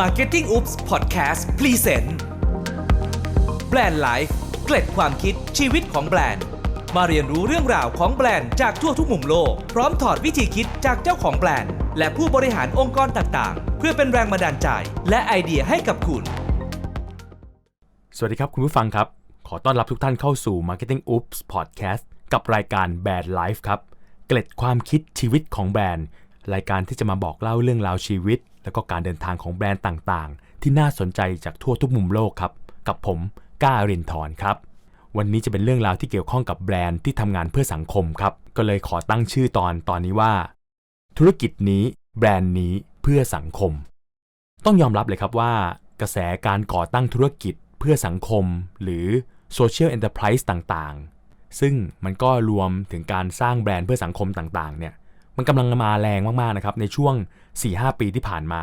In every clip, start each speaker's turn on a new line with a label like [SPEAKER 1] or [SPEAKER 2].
[SPEAKER 1] Marketing Oops Podcast Present แบรนด์ไลฟ์เกล็ดความคิดชีวิตของแบรนด์ มาเรียนรู้เรื่องราวของแบรนด์จากทั่วทุกมุมโลก พร้อมถอดวิธีคิดจากเจ้าของแบรนด์ และผู้บริหารองค์กรต่างๆ เพื่อเป็นแรงบันดาลใจและไอเดียให้กับคุณ
[SPEAKER 2] สวัสดีครับคุณผู้ฟังครับ ขอต้อนรับทุกท่านเข้าสู่ Marketing Oops Podcast กับรายการ Bad Life ครับเกล็ดความคิดชีวิตของแบรนด์ รายการที่จะมาบอกเล่าเรื่องราวชีวิต แล้วก็การเดินทางของแบรนด์ต่างๆ ที่น่าสนใจจากทั่วทุกมุมโลกครับ กับผมก้ารินทร์ครับ วันนี้จะเป็นเรื่องราวที่เกี่ยวข้องกับแบรนด์ที่ทำงานเพื่อสังคมครับ ก็เลยขอตั้งชื่อตอนตอนนี้ว่า ธุรกิจนี้แบรนด์นี้เพื่อสังคม ต้องยอมรับเลยครับว่า กระแสการก่อตั้งธุรกิจเพื่อสังคม หรือ Social Enterprise ต่างๆ ซึ่งมันก็รวมถึงการสร้างแบรนด์เพื่อสังคมต่างๆ เนี่ย มันกำลังมาแรงมากๆนะครับในช่วง 4-5 ปีที่ผ่านมา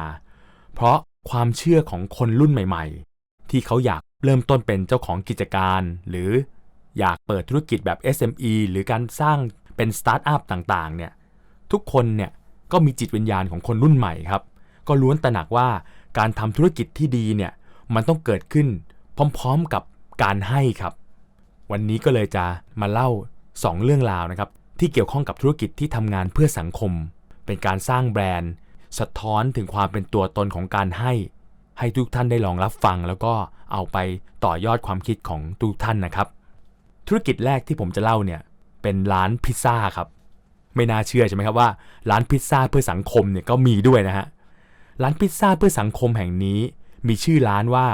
[SPEAKER 2] เพราะความเชื่อของคนรุ่นใหม่ ๆ ที่เขาอยากเริ่มต้นเป็นเจ้าของกิจการ หรืออยากเปิดธุรกิจแบบ SME หรือการสร้างเป็นสตาร์ทอัพต่างๆเนี่ยทุกคนเนี่ยก็มีจิตวิญญาณของคนรุ่นใหม่ครับ ก็ล้วนตระหนักว่าการทำธุรกิจที่ดีเนี่ยมันต้องเกิดขึ้นพร้อมๆกับการให้ครับ วันนี้ก็เลยจะมาเล่า 2 เรื่องราวนะครับ ที่เกี่ยวข้องกับธุรกิจที่ทำงานเพื่อสังคม เป็นการสร้างแบรนด์ สะท้อนถึงความเป็นตัวตนของการให้ ให้ทุกท่านได้ลองรับฟัง แล้วก็เอาไปต่อยอดความคิดของทุกท่านนะครับ ธุรกิจแรกที่ผมจะเล่าเนี่ยเป็นร้านพิซซ่าครับ ไม่น่าเชื่อใช่ไหมครับว่า ร้านพิซซ่าเพื่อสังคมเนี่ยก็มีด้วยนะฮะร้านพิซซ่าเพื่อสังคมแห่งนี้ มีชื่อร้านว่า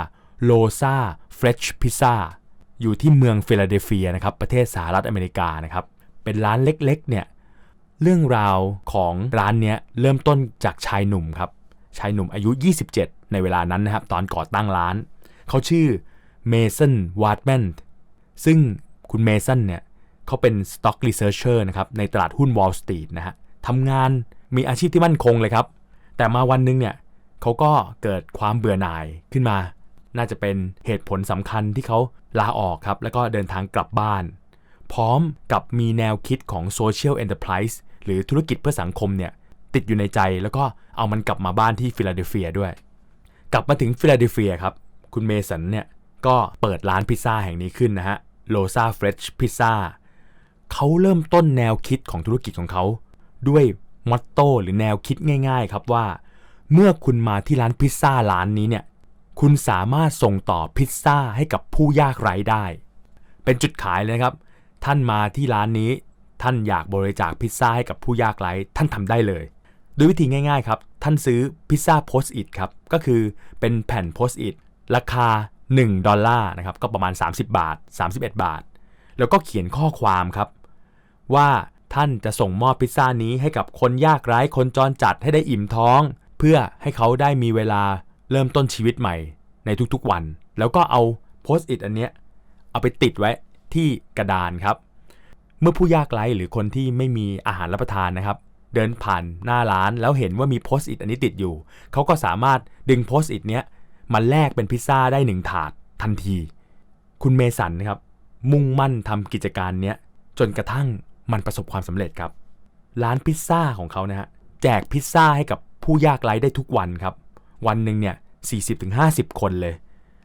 [SPEAKER 2] โลซาเฟรชพิซซ่าอยู่ที่เมืองฟิลาเดลเฟียนะครับประเทศสหรัฐอเมริกานะครับ เป็นร้านเล็กๆเนี่ยเรื่องราวของร้านเนี้ยเริ่มต้นจากชายหนุ่มครับชายหนุ่มอายุ 27 ในเวลานั้นนะครับ ตอนก่อตั้งร้าน เขาชื่อเมสันวาร์ดแมนซึ่งคุณเมสันเนี่ยเขาเป็น Stock Researcher นะครับในตลาดหุ้น Wall Street นะฮะทำงานมีอาชีพที่มั่นคงเลยครับ แต่มาวันหนึงเนี่ยเขาก็เกิดความเบื่อหน่ายขึ้นมา น่าจะเป็นเหตุผลสำคัญที่เขาลาออกครับ แล้วก็เดินทางกลับบ้าน พร้อมกับมีแนวคิดของ Social Enterprise หรือธุรกิจเพื่อสังคมเนี่ยติดอยู่ในใจแล้วก็เอามันกลับมาบ้านที่ฟิลาเดลเฟียด้วย กลับมาถึงฟิลาเดลเฟียครับ คุณเมสันเนี่ยก็เปิดร้านพิซซ่าแห่งนี้ขึ้นนะฮะโลซาเฟรชพิซซ่าเขาเริ่มต้นแนวคิดของธุรกิจของเขา ด้วยมอตโต้หรือแนวคิดง่าย ๆ ครับว่า เมื่อคุณมาที่ร้านพิซซ่าร้านนี้เนี่ยคุณสามารถส่งต่อพิซซ่าให้กับผู้ยากไร้ได้ เป็นจุดขายเลยครับ ท่านมาที่ร้านนี้ ท่านอยากบริจาคพิซซ่าให้กับผู้ยากไร้ท่านทำได้เลย ด้วยวิธีง่ายๆครับท่านซื้อพิซซ่าโพสต์อิทครับก็คือเป็นแผ่นโพสต์อิทราคา 1 ดอลลาร์นะครับก็ประมาณ 30 บาท 31 บาท แล้วก็เขียนข้อความครับ ว่าท่านจะส่งมอบพิซซ่านี้ให้กับคนยากไร้คนจรจัดให้ได้อิ่มท้อง เพื่อให้เขาได้มีเวลาเริ่มต้นชีวิตใหม่ในทุกๆวัน แล้วก็เอาโพสต์อิทอันเนี้ยเอาไปติดไว้ ที่กระดานครับ เมื่อผู้ยากไร้หรือคนที่ไม่มีอาหารรับประทานนะครับ เดินผ่านหน้าร้านแล้วเห็นว่ามีโพสต์อิทอันนี้ติดอยู่ เขาก็สามารถดึงโพสต์อิทเนี้ยมาแลกเป็นพิซซ่าได้หนึ่งถาดทันที คุณเมสันนะครับมุ่งมั่นทำกิจการเนี้ยจนกระทั่งมันประสบความสำเร็จครับ ร้านพิซซ่าของเขานะฮะแจกพิซซ่าให้กับผู้ยากไร้ได้ทุกวันครับ วันหนึ่งเนี่ย40-50 คนเลย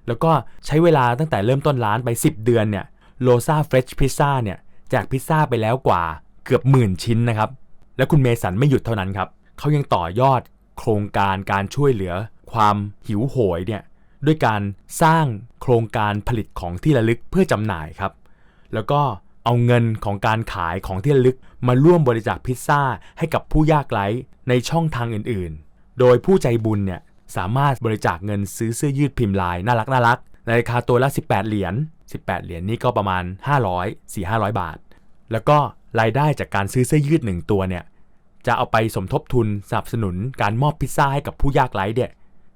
[SPEAKER 2] แล้วก็ใช้เวลาตั้งแต่เริ่มต้นร้านไป 10 เดือนเนี่ย โลซาเฟรชพิซซ่าเนี่ยแจกพิซซ่าไปแล้วกว่าเกือบหมื่นชิ้นนะครับ และคุณเมสันไม่หยุดเท่านั้นครับเขายังต่อยอดโครงการการช่วยเหลือ ความหิวโหยเนี่ยด้วยการสร้างโครงการผลิตของที่ระลึกเพื่อจำหน่ายครับ แล้วก็เอาเงินของการขายของที่ระลึกมาร่วมบริจาคพิซซ่าให้กับผู้ยากไร้ในช่องทางอื่นๆ โดยผู้ใจบุญเนี่ยสามารถบริจาคเงินซื้อเสื้อยืดพิมพ์ลายน่ารักน่ารักในราคาตัวละ 18 เหรียญ 18 เหรียญนี่ก็ประมาณ 500 4-500 บาท แล้วก็รายได้จากการซื้อเสื้อยืด1ตัวเนี่ยจะเอาไปสมทบทุนสนับสนุนการมอบพิซซ่าให้กับผู้ยากไร้เนี่ย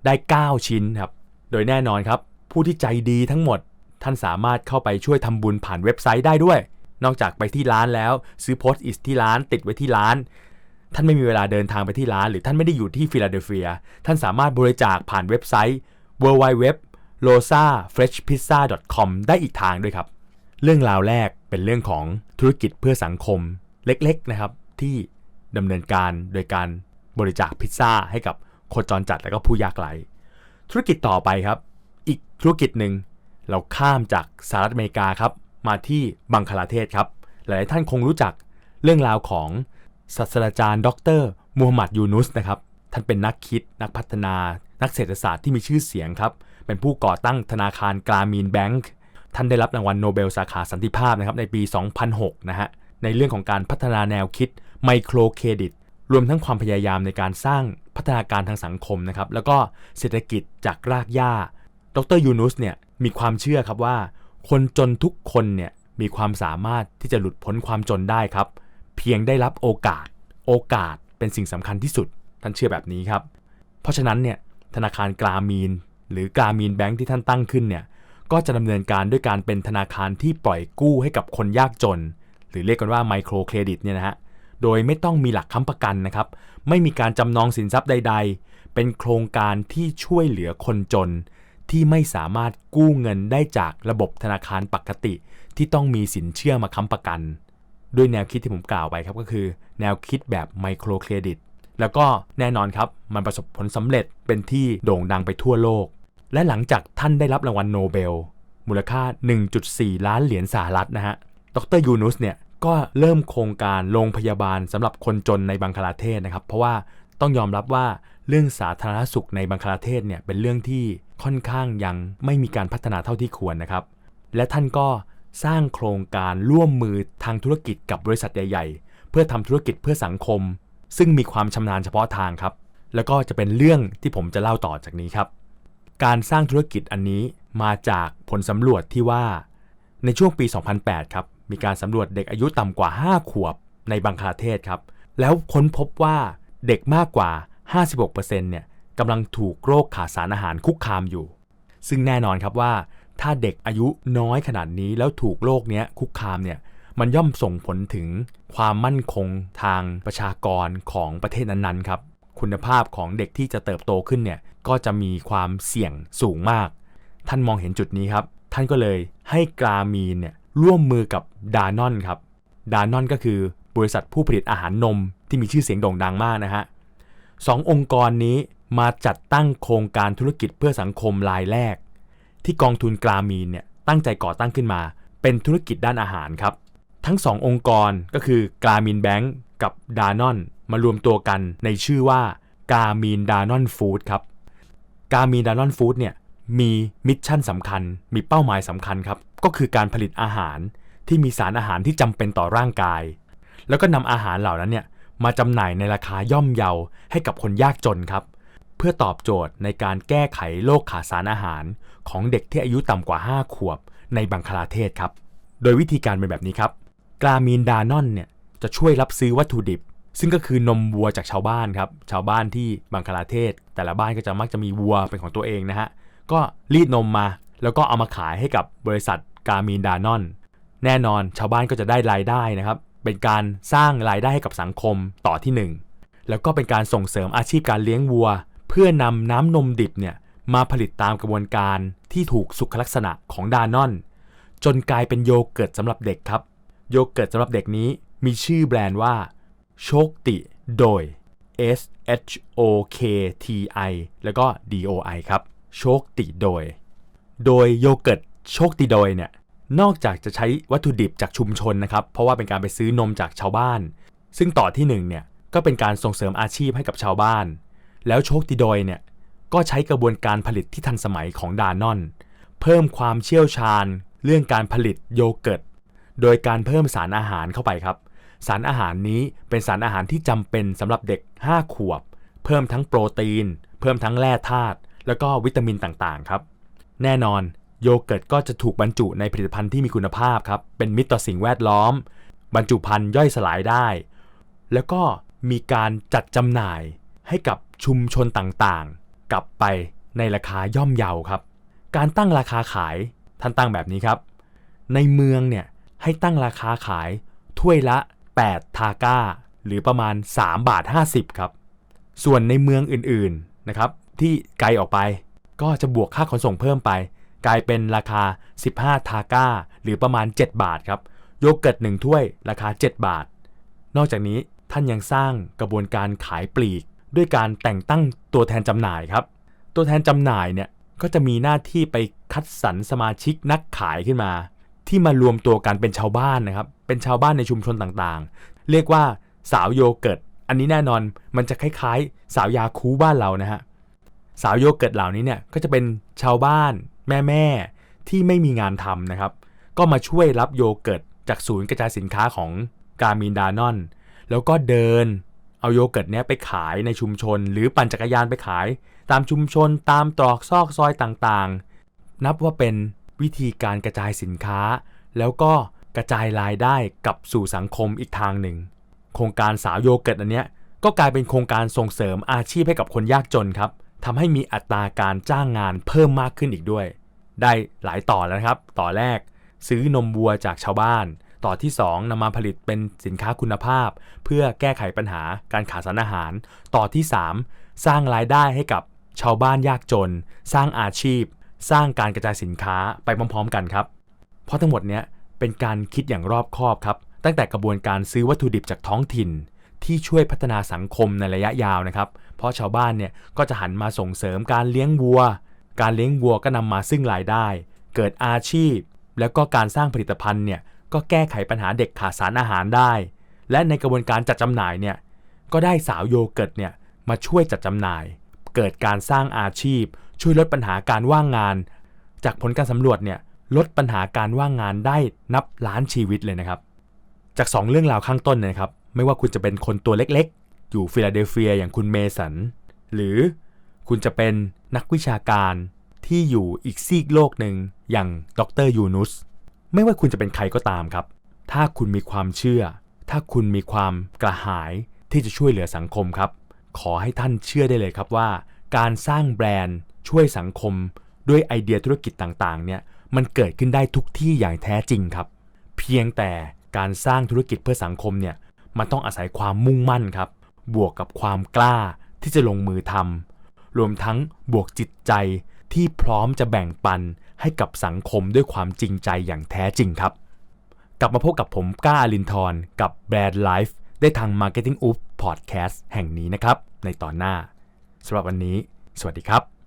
[SPEAKER 2] ได้ 9 ชิ้นครับ โดยแน่นอนครับ ผู้ที่ใจดีทั้งหมด ท่านสามารถเข้าไปช่วยทำบุญผ่านเว็บไซต์ได้ด้วย นอกจากไปที่ร้านแล้วซื้อโพสต์อิสที่ร้านติดไว้ที่ร้าน ท่านไม่มีเวลาเดินทางไปที่ร้าน หรือท่านไม่ได้อยู่ที่ฟิลาเดลเฟีย ท่านสามารถบริจาคผ่านเว็บไซต์ w w w l o s a f r e s h p i z z a c o m ได้อีกทางด้วยครับ เรื่องราวแรกเป็นเรื่องของธุรกิจเพื่อสังคมเล็กๆนะครับ ที่ดำเนินการโดยการบริจาคพิซซ่าให้กับคนจรจัดและก็ผู้ยากไร้ธุรกิจต่อไปครับ อีกธุรกิจหนึ่งเราข้ามจากสหรัฐอเมริกาครับ มาที่บังคลาเทศครับ หลายท่านคงรู้จักเรื่องราวของศาสตราจารย์ ดรมูฮัมหมัดยูนุสนะครับท่านเป็นนักคิดนักพัฒนา นักเศรษฐศาสตร์ที่มีชื่อเสียงครับ เป็นผู้ก่อตั้งธนาคารกรามีนแบงก์ท่านได้รับรางวัลโนเบลสาขาสันติภาพนะครับในปี 2006 นะฮะในเรื่องของการพัฒนาแนวคิดไมโครเครดิตรวมทั้งความพยายามในการสร้างพัฒนาการทางสังคมนะครับแล้วก็เศรษฐกิจจากรากหญ้า ดรยูนุสเนี่ยมีความเชื่อครับว่า คนจนทุกคนเนี่ยมีความสามารถที่จะหลุดพ้นความจนได้ครับ เพียงได้รับโอกาส โอกาสเป็นสิ่งสำคัญที่สุด ท่านเชื่อแบบนี้ครับ เพราะฉะนั้นเนี่ยธนาคารกรามีน หรือการมีนแบงค์ที่ท่านตั้งขึ้นเนี่ยก็จะดำเนินการด้วยการเป็นธนาคารที่ปล่อยกู้ให้กับคนยากจน หรือเรียกกันว่าไมโครเครดิตเนี่ยนะฮะโดยไม่ต้องมีหลักค้ำประกันนะครับ ไม่มีการจำนองสินทรัพย์ใด ๆ เป็นโครงการที่ช่วยเหลือคนจน ที่ไม่สามารถกู้เงินได้จากระบบธนาคารปกติ ที่ต้องมีสินเชื่อมาค้ำประกัน ด้วยแนวคิดที่ผมกล่าวไปครับก็คือ แนวคิดแบบไมโครเครดิตแล้วก็แน่นอนครับมันประสบผลสำเร็จเป็นที่โด่งดังไปทั่วโลก และหลังจากท่านได้รับรางวัลโนเบล มูลค่า 1.4 ล้านเหรียญสหรัฐนะฮะ ดรยูนุสเนี่ยก็เริ่มโครงการโรงพยาบาลสำหรับคนจนในบังคลาเทศนะครับ เพราะว่าต้องยอมรับว่าเรื่องสาธารณสุขในบังคลาเทศเนี่ยเป็นเรื่องที่ค่อนข้างยังไม่มีการพัฒนาเท่าที่ควรนะครับ และท่านก็สร้างโครงการร่วมมือทางธุรกิจกับบริษัทใหญ่ ๆ เพื่อทำธุรกิจเพื่อสังคม ซึ่งมีความชำนาญเฉพาะทางครับ แล้วก็จะเป็นเรื่องที่ผมจะเล่าต่อจากนี้ครับ การสร้างธุรกิจอันนี้มาจากผลสำรวจที่ว่า ในช่วงปี 2008 ครับ มีการสำรวจเด็กอายุต่ำกว่า 5 ขวบในบังคลาเทศครับ แล้วค้นพบว่าเด็กมากกว่า 56%เนี่ยกำลังถูกโรคขาดสารอาหารคุกคามอยู่ ซึ่งแน่นอนครับว่า ถ้าเด็กอายุน้อยขนาดนี้แล้วถูกโรคเนี้ยคุกคามเนี่ยมันย่อมส่งผลถึงความมั่นคงทางประชากรของประเทศนั้นๆครับ คุณภาพของเด็กที่จะเติบโตขึ้นเนี่ย ก็จะมีความเสี่ยงสูงมาก ท่านมองเห็นจุดนี้ครับ ท่านก็เลยให้กรามีนเนี่ยร่วมมือกับดานอนครับ ดานอนก็คือบริษัทผู้ผลิตอาหารนมที่มีชื่อเสียงโด่งดังมากนะฮะสององค์กรนี้มาจัดตั้งโครงการธุรกิจเพื่อสังคมรายแรก ที่กองทุนกรามีนเนี่ยตั้งใจก่อตั้งขึ้นมา เป็นธุรกิจด้านอาหารครับ ทั้งสององค์กรก็คือกรามีนแบงก์กับดานอนมารวมตัวกันในชื่อว่ากามีนดานอนฟู้ดครับ กามีดานอนฟู้ดเนี่ยมีมิชชั่นสำคัญ มีเป้าหมายสำคัญครับ ก็คือการผลิตอาหารที่มีสารอาหารที่จำเป็นต่อร่างกาย แล้วก็นำอาหารเหล่านั้นเนี่ยมาจำหน่ายในราคาย่อมเยาให้กับคนยากจนครับ เพื่อตอบโจทย์ในการแก้ไขโรคขาดสารอาหารของเด็กที่อายุต่ำกว่า 5 ขวบในบังคลาเทศครับ โดยวิธีการเป็นแบบนี้ครับกรามีนดานอนเนี่ยจะช่วยรับซื้อวัตถุดิบ ซึ่งก็คือนมวัวจากชาวบ้านครับชาวบ้านที่บังคลาเทศ แต่ละบ้านก็จะมักจะมีวัวเป็นของตัวเองนะฮะก็รีดนมมา แล้วก็เอามาขายให้กับบริษัทกามีนดานอน แน่นอนชาวบ้านก็จะได้รายได้นะครับ เป็นการสร้างรายได้ให้กับสังคมต่อที่ 1 แล้วก็เป็นการส่งเสริมอาชีพการเลี้ยงวัว เพื่อนำน้ำนมดิบเนี่ยมาผลิตตามกระบวนการที่ถูกสุขลักษณะของดานอน จนกลายเป็นโยเกิร์ตสำหรับเด็กครับ โยเกิร์ตสำหรับเด็กนี้มีชื่อแบรนด์ว่า โชคติโดย S H O K T I แล้วก็ D O I ครับ โชคติโดย โดยโยเกิร์ตโชคติโดยเนี่ย นอกจากจะใช้วัตถุดิบจากชุมชนนะครับ เพราะว่าเป็นการไปซื้อนมจากชาวบ้าน ซึ่งต่อที่หนึ่งเนี่ย ก็เป็นการส่งเสริมอาชีพให้กับชาวบ้าน แล้วโชคติโดยเนี่ย ก็ใช้กระบวนการผลิตที่ทันสมัยของดานอน เพิ่มความเชี่ยวชาญ เรื่องการผลิตโยเกิร์ต โดยการเพิ่มสารอาหารเข้าไปครับ สารอาหารนี้เป็นสารอาหารที่จำเป็นสำหรับเด็ก 5 ขวบ เพิ่มทั้งโปรตีน เพิ่มทั้งแร่ธาตุแล้วก็วิตามินต่างๆครับ แน่นอนโยเกิร์ตก็จะถูกบรรจุในผลิตภัณฑ์ที่มีคุณภาพครับ เป็นมิตรต่อสิ่งแวดล้อม บรรจุภัณฑ์ย่อยสลายได้ แล้วก็มีการจัดจำหน่ายให้กับชุมชนต่างๆ กลับไปในราคาย่อมเยาครับ การตั้งราคาขายท่านตั้งแบบนี้ครับ ในเมืองเนี่ยให้ตั้งราคาขายถ้วยละ 8 ทาก้า หรือประมาณ 3 บาท 50 ครับ ส่วนในเมืองอื่นๆนะครับที่ไกลออกไปก็จะบวกค่าขนส่งเพิ่มไป กลายเป็นราคา 15 ทาก้า หรือประมาณ 7 บาทครับ โยเกิร์ต1ถ้วยราคา 7 บาท นอกจากนี้ท่านยังสร้างกระบวนการขายปลีก ด้วยการแต่งตั้งตัวแทนจำหน่ายครับ ตัวแทนจำหน่ายเนี่ยก็จะมีหน้าที่ไปคัดสรรสมาชิกนักขายขึ้นมา ที่มารวมตัวกันเป็นชาวบ้านนะครับ เป็นชาวบ้านในชุมชนต่างๆ เรียกว่าสาวโยเกิร์ต อันนี้แน่นอนมันจะคล้ายๆ สาวยาคูบ้านเรานะฮะ สาวโยเกิร์ตเหล่านี้เนี่ยก็จะเป็นชาวบ้านแม่ๆที่ไม่มีงานทำนะครับ ก็มาช่วยรับโยเกิร์ตจากศูนย์กระจายสินค้าของการมินดานอน แล้วก็เดินเอาโยเกิร์ตเนี้ยไปขายในชุมชน หรือปั่นจักรยานไปขาย ตามชุมชนตามตรอกซอกซอยต่างๆ นับว่าเป็น วิธีการกระจายสินค้า แล้วก็กระจายรายได้กลับสู่สังคมอีกทางหนึ่ง โครงการสาวโยเกิร์ตอันเนี้ยก็กลายเป็นโครงการส่งเสริมอาชีพให้กับคนยากจนครับทำให้มีอัตราการจ้างงานเพิ่มมากขึ้นอีกด้วย ได้หลายต่อแล้วครับ ต่อแรก ซื้อนมวัวจากชาวบ้าน ต่อที่ 2นำมาผลิตเป็นสินค้าคุณภาพ เพื่อแก้ไขปัญหาการขาดสารอาหาร ต่อที่ 3 สร้างรายได้ให้กับชาวบ้านยากจน สร้างอาชีพ สร้างการกระจายสินค้าไปพร้อม ๆ กันครับ เพราะทั้งหมดเนี้ยเป็นการคิดอย่างรอบคอบครับ ตั้งแต่กระบวนการซื้อวัตถุดิบจากท้องถิ่น ที่ช่วยพัฒนาสังคมในระยะยาวนะครับ เพราะชาวบ้านเนี่ยก็จะหันมาส่งเสริมการเลี้ยงวัว การเลี้ยงวัวก็นำมาซึ่งรายได้ เกิดอาชีพ แล้วก็การสร้างผลิตภัณฑ์เนี่ยก็แก้ไขปัญหาเด็กขาดสารอาหารได้ และในกระบวนการจัดจำหน่ายเนี่ยก็ได้สาวโยเกิร์ตเนี่ยมาช่วยจัดจำหน่าย เกิดการสร้างอาชีพ ช่วยลดปัญหาการว่างงาน จากผลการสำรวจเนี่ยลดปัญหาการว่างงานได้นับล้านชีวิตเลยนะครับ จาก 2 เรื่องราวข้างต้นเนยนะครับ ไม่ว่าคุณจะเป็นคนตัวเล็กๆ อยู่ฟิลาเดลเฟียอย่างคุณเมสัน หรือคุณจะเป็นนักวิชาการที่อยู่อีกซีกโลกหนึ่งอย่างดรยูนุส ไม่ว่าคุณจะเป็นใครก็ตามครับ ถ้าคุณมีความเชื่อ ถ้าคุณมีความกระหายที่จะช่วยเหลือสังคมครับ ขอให้ท่านเชื่อได้เลยครับว่า การสร้างแบรนด์ ช่วยสังคม ด้วยไอเดียธุรกิจต่างๆเนี่ยมันเกิดขึ้นได้ทุกที่อย่างแท้จริงครับ เพียงแต่การสร้างธุรกิจเพื่อสังคมเนี่ยมันต้องอาศัยความมุ่งมั่นครับ บวกกับความกล้าที่จะลงมือทำรวมทั้งบวกจิตใจที่พร้อมจะแบ่งปันให้กับสังคมด้วยความจริงใจอย่างแท้จริงครับ กลับมาพบกับผมก้าอลินทร์กับแบรนด์ไลฟ์ได้ทาง Marketing Up Podcast แห่งนี้นะครับ ในตอนหน้าสำหรับวันนี้ สวัสดีครับ